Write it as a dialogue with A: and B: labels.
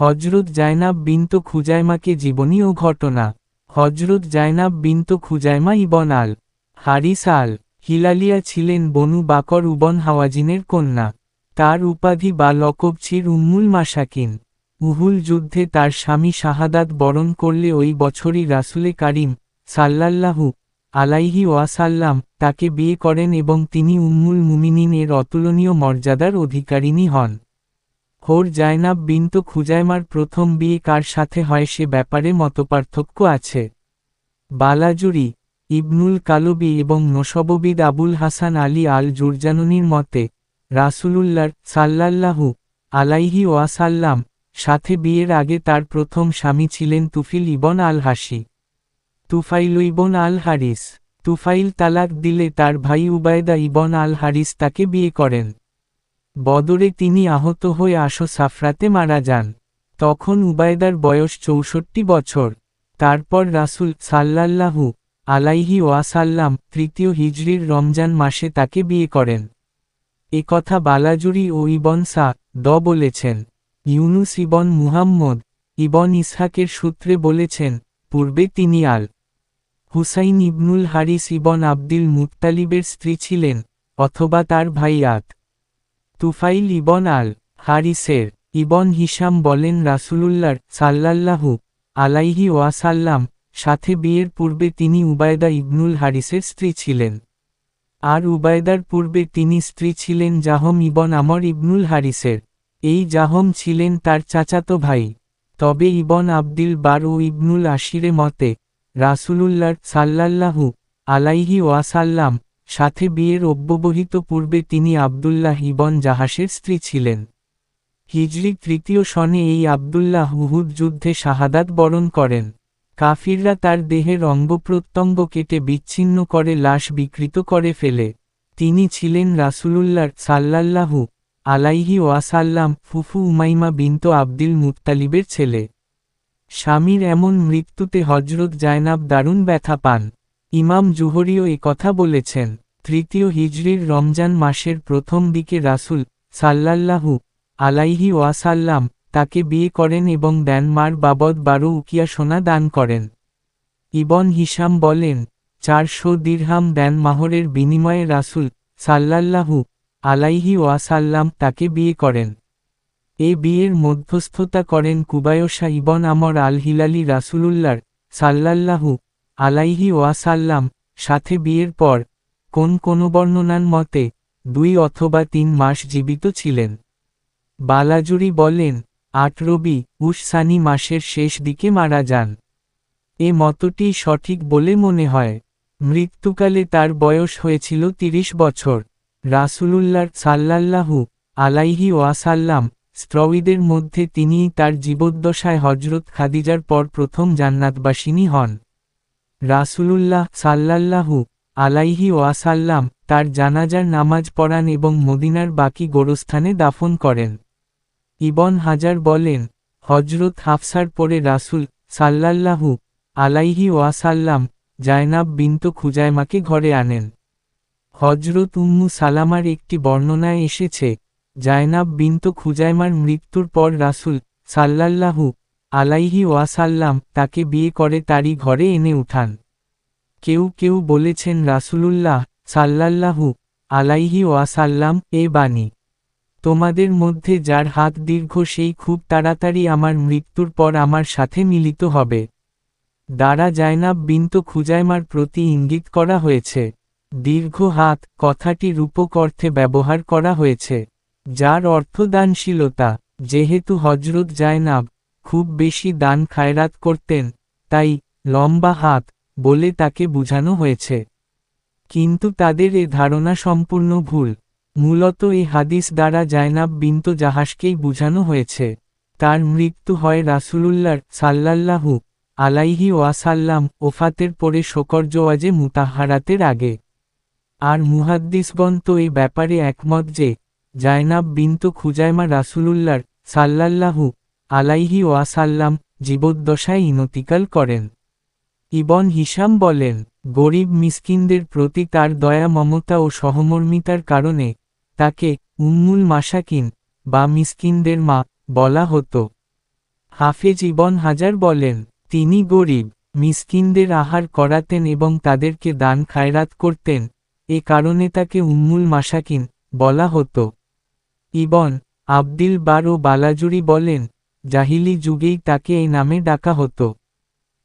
A: হজরত জায়নাব বিন্ত খুজাইমাকে জীবনী ও ঘটনা। হজরত জায়নাব বিন্ত খুজাইমা ইবন আল হারিস আল হিলালিয়া ছিলেন বনু বাকর উবন হাওয়াজিনের কন্যা। তার উপাধি বা লকব ছির উম্মুল মাসাকিন উহুল যুদ্ধে তার স্বামী শাহাদাত বরণ করলে ওই বছরই রাসুলে কারিম সাল্লাল্লাহু আলাইহি ওয়াসাল্লাম তাকে বিয়ে করেন এবং তিনি উম্মুল মুমিনিন এর অতুলনীয় মর্যাদার অধিকারিণী হন। হোর জায়নাব বিন্ত খুজাইমার প্রথম বিয়ে কার সাথে হয় সে ব্যাপারে মতপার্থক্য আছে। বালাজুরি, ইবনুল কালবি এবং নসববিদ আবুল হাসান আলী আল জুরজানুনির মতে রাসুলুল্লার সাল্লাল্লাহু আলাইহি ওয়াসাল্লাম সাথে বিয়ের আগে তার প্রথম স্বামী ছিলেন তুফিল ইবন আল হাসি তুফাইল ইবন আল হারিস তুফাইল তালাক দিলে তার ভাই উবায়দা ইবন আল হারিস তাকে বিয়ে করেন। বদরে তিনি আহত হয়ে আসো সাফরাতে মারা যান। তখন উবায়দার বয়স চৌষট্টি বছর। তারপর রাসুল সাল্লাল্লাহু আলাইহি ওয়াসাল্লাম তৃতীয় হিজরির রমজান মাসে তাকে বিয়ে করেন। এ কথা বালাজুরি ও ইবন সা দ বলেছেন। ইউনুস ইবন মুহাম্মদ ইবন ইসহাকের সূত্রে বলেছেন, পূর্বে তিনি আল হুসাইন ইবনুল হারিস ইবন আব্দিল মুত্তালিবের স্ত্রী ছিলেন, অথবা তার ভাই আত তুফাইল ইবন আল হারিসের ইবন হিসাম বলেন রাসুলুল্লার সাল্লাল্লাহু আলাইহি ওয়াসাল্লাম সাথে বিয়ের পূর্বে তিনি উবায়দা ইবনুল হারিসের স্ত্রী ছিলেন। আর উবায়দার পূর্বে তিনি স্ত্রী ছিলেন জাহম ইবন আমর ইবনুল হারিসের। এই জাহম ছিলেন তার চাচাতো ভাই। তবে ইবন আব্দিল বার ও ইবনুল আশিরে মতে রাসুলুল্লার সাল্লাল্লাহু আলাইহি ওয়াসাল্লাম সাথে বিয়ের অব্যবহিত পূর্বে তিনি আবদুল্লাহ ইবন জাহাসের স্ত্রী ছিলেন। হিজরি তৃতীয় সনে এই আবদুল্লাহ হুহুদ যুদ্ধে শাহাদাত বরণ করেন। কাফিররা তার দেহের অঙ্গপ্রত্যঙ্গ কেটে বিচ্ছিন্ন করে লাশ বিকৃত করে ফেলে। তিনি ছিলেন রাসুলুল্লার সাল্লাল্লাহু আলাইহি ওয়াসাল্লাম ফুফু উমাইমা বিন্ত আব্দিল মুত্তালিবের ছেলে। স্বামীর এমন মৃত্যুতে হজরত জায়নাব দারুণ ব্যথা পান। ইমাম জুহরিও কথা বলেছেন, তৃতীয় হিজরির রমজান মাসের প্রথম দিকে রাসুল সাল্লাল্লাহু আলাইহি ওয়াসাল্লাম তাকে বিয়ে করেন এবং দেন মার বাবদ বারো উকিয়া সোনা দান করেন। ইবন হিসাম বলেন, চারশো দীর্হাম দেন মাহরের বিনিময়ে রাসুল সাল্লাল্লাহু আলাইহি ওয়াসাল্লাম তাকে বিয়ে করেন। এ বিয়ের মধ্যস্থতা করেন কুবায়সা ইবন আমর আল হিলালি রাসুলুল্লার সাল্লাল্লাহু আলাইহি ওয়াসাল্লাম, সাথে বিয়ের পর, কোন কোনো বর্ণনার মতে, দুই অথবা তিন মাস জীবিত ছিলেন। বালাজুরি বলেন, আট রবি উসানি মাসের শেষ দিকে মারা যান। এ মতটি সঠিক বলে মনে হয়। মৃত্যুকালে তার বয়স হয়েছিল ৩০ বছর। রাসুলুল্লার সাল্লাল্লাহু আলাইহি ওয়াসাল্লাম স্ত্রবিদের মধ্যে তিনিই তার জীবদ্দশায় হজরত খাদিজার পর প্রথম জান্নাতবাসিনী হন। রাসুলুল্লাহ সাল্লাল্লাহু আলাইহি ওয়াসাল্লাম তার জানাজার নামাজ পড়ান এবং মদিনার বাকি গোরস্থানে দাফন করেন। ইবন হাজার বলেন হজরত হাফসার পরে রাসুল সাল্লাল্লাহু আলাইহি ওয়াসাল্লাম জায়নাব বিন্ত খুজাইমাকে ঘরে আনেন। হজরত উম্মু সালামার একটি বর্ণনায় এসেছে, জায়নাব বিন্ত খুজাইমার মৃত্যুর পর রাসুল সাল্লাল্লাহু আলাইহি ওয়াসাল্লাম তাকে বিয়ে করে তারই ঘরে এনে উঠান। কেউ কেউ বলেছেন, রাসুলুল্লাহ সাল্লাল্লাহু আলাইহি ওয়াসাল্লাম, এ বাণী। তোমাদের মধ্যে যার হাত দীর্ঘ, সেই খুব তাড়াতাড়ি আমার মৃত্যুর পর আমার সাথে মিলিত হবে। দ্বারা জায়নাব বিন্ত খুজাইমার প্রতি ইঙ্গিত করা হয়েছে। দীর্ঘ হাত, কথাটি রূপক অর্থে ব্যবহার করা হয়েছে। যার অর্থ দানশীলতা, যেহেতু হজরত জায়নাব খুব বেশি দান খায়রাত করতেন, তাই লম্বা হাত বলে তাকে বুঝানো হয়েছে। কিন্তু তাদের এ ধারণা সম্পূর্ণ ভুল। মূলত এই হাদিস দ্বারা জায়নাব বিন্ত জাহাজকেই বুঝানো হয়েছে, তার মৃত্যু হয় রাসুলুল্লার সাল্লাল্লাহু আলাইহি ওয়াসাল্লাম ওফাতের পরে শকরজোয়াজে মুতাহারাতের আগে। আর মুহাদ্দিসগণ তো এই ব্যাপারে একমত যে, জায়নাব বিন্ত খুজাইমা রাসুলুল্লার সাল্লাল্লাহু আলাইহি ওয়াসাল্লাম জীবদ্দশায় ইনতিকাল করেন। ইবন হিসাম বলেন, গরিব মিসকিনদের প্রতি তার দয়া, মমতা ও সহমর্মিতার কারণে তাকে উম্মুল মাসাকিন বা মিসকিনদের মা বলা হতো। হাফেজ ইবন হাজার বলেন, তিনি গরিব, মিসকিনদের আহার করাতেন এবং তাদেরকে দান খায়রাত করতেন। এ কারণে তাকে উম্মুল মাসাকিন বলা হতো। ইবন আবদিল বার ও বালাজুরি বলেন জাহিলি যুগেই তাকে এই নামে ডাকা হতো।